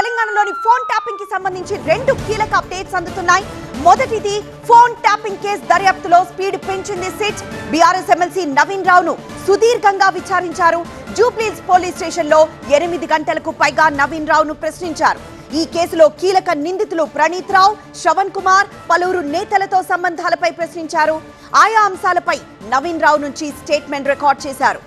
తెలంగాణలోని ఫోన్ ట్యాపింగ్కి సంబంధించి రెండు కీలక అప్డేట్స్ అందుతున్నాయి. మొదటిది ఫోన్ ట్యాపింగ్ కేసు దర్యాప్తులో స్పీడ్ పెంచింది సిట్. బీఆర్ఎస్ ఎమ్మెల్సీ నవీన్ రావును సుదీర్ఘంగా విచారించారు. జూబ్లీస్ పోలీస్ స్టేషన్లో ఎనిమిది గంటలకు పైగా నవీన్ రావును ప్రశ్నించారు. ఈ కేసులో కీలక నిందితులు ప్రణీత్ రావు శ్రవణ్ కుమార్ పలువురు నేతలతో సంబంధాలపై ప్రశ్నించారు. ఆయా అంశాలపై నవీన్ రావు నుంచి స్టేట్మెంట్ రికార్డ్ చేశారు.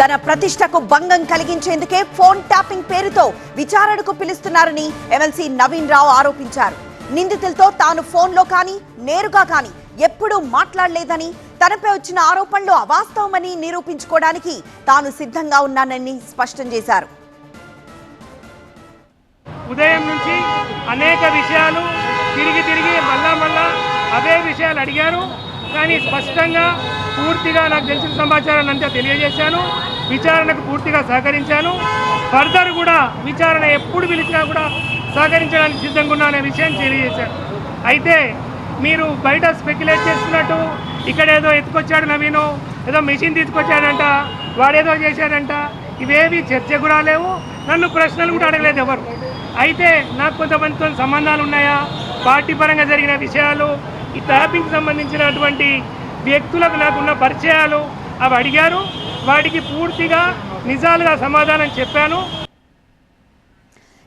తన ప్రతిష్టకు భంగం కలిగించేందుకే ఫోన్ ట్యాపింగ్ పేరుతో విచారణకు పిలుస్తున్నారని ఎమ్మెల్సీ నవీన్ రావు ఆరోపించారు. నిందితులతో తాను ఫోన్లో కానీ నేరుగా కానీ ఎప్పుడూ మాట్లాడలేదని తనపై వచ్చిన ఆరోపణలు అవాస్తవమని నిరూపించుకోవడానికి తాను సిద్ధంగా ఉన్నానని స్పష్టం చేశారు. ఉదయం నుంచి అనేక విషయాలు తిరిగి తిరిగి మళ్ళా మళ్ళా అవే విషయాలు అడిగారు కానీ స్పష్టంగా పూర్తిగా నాకు తెలిసిన సమాచారాన్ని అంతా తెలియజేశాను. విచారణకు పూర్తిగా సహకరించాను. ఫర్దర్ కూడా విచారణ ఎప్పుడు పిలిచినా కూడా సహకరించడానికి సిద్ధంగా ఉన్నా అనే విషయం తెలియజేశాను అయితే మీరు బయట స్పెక్యులేట్ చేస్తున్నట్టు ఇక్కడ ఏదో ఎత్తుకొచ్చాడు నవీను ఏదో మెషిన్ తీసుకొచ్చాడంట వాడేదో చేశాడంట ఇవేవి చర్చ కూడా లేవు నన్ను ప్రశ్నలు కూడా అడగలేదు ఎవరు. అయితే నాకు కొంతమందితో సంబంధాలు ఉన్నాయా? పార్టీ పరంగా జరిగిన విషయాలు ఈ ట్యాపింగ్కి సంబంధించినటువంటి వ్యక్తులకు నాకున్న పరిచయాలు అవి అడిగారు. వాటికి పూర్తిగా నిజాలుగా సమాధానం చెప్పాను.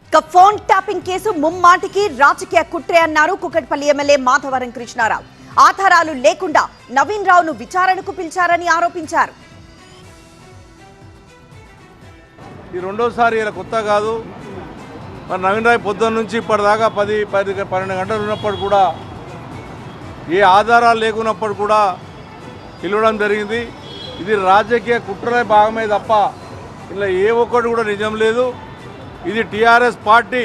ఇక ఫోన్ ట్యాపింగ్ కేసు ముమ్మాటికి రాజకీయ కుట్రే అన్నారు కుకట్పల్లి ఎమ్మెల్యే మాధవరం కృష్ణారావు. ఆధారాలు లేకుండా నవీన్ రావును విచారణకు పిలిచారని ఆరోపించారు. ఈ రెండోసారి ఇలా కొత్త కాదు. మరి నవీన్ రాయ్ పొద్దున్న నుంచి ఇప్పటిదాకా పది పది పన్నెండు గంటలు ఉన్నప్పుడు కూడా ఏ ఆధారాలు లేకున్నప్పుడు కూడా పిలవడం జరిగింది. ఇది రాజకీయ కుట్రలే భాగమే తప్ప ఇలా ఏ ఒక్కటి కూడా నిజం లేదు. ఇది టీఆర్ఎస్ పార్టీ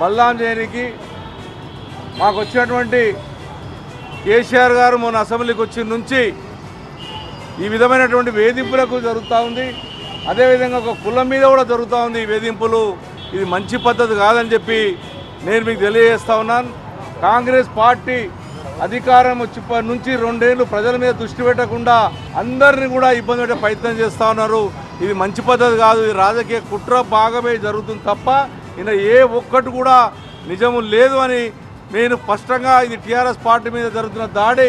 బల్లాం చేయడానికి మాకు వచ్చినటువంటి కేసీఆర్ గారు మొన్న అసెంబ్లీకి వచ్చిన నుంచి ఈ విధమైనటువంటి వేధింపులకు జరుగుతూ ఉంది. అదేవిధంగా ఒక కులం మీద కూడా జరుగుతూ ఉంది ఈ వేధింపులు. ఇది మంచి పద్ధతి కాదని చెప్పి నేను మీకు తెలియజేస్తా ఉన్నాను. కాంగ్రెస్ పార్టీ అధికారం వచ్చిప్పటి నుంచి రెండేళ్ళు ప్రజల మీద దృష్టి పెట్టకుండా అందరిని కూడా ఇబ్బంది పెట్టే ప్రయత్నం చేస్తూ ఉన్నారు. ఇది మంచి పద్ధతి కాదు. ఇది రాజకీయ కుట్ర భాగమే జరుగుతుంది తప్ప ఇలా ఏ ఒక్కటి కూడా నిజము లేదు అని నేను స్పష్టంగా ఇది టీఆర్ఎస్ పార్టీ మీద జరుగుతున్న దాడి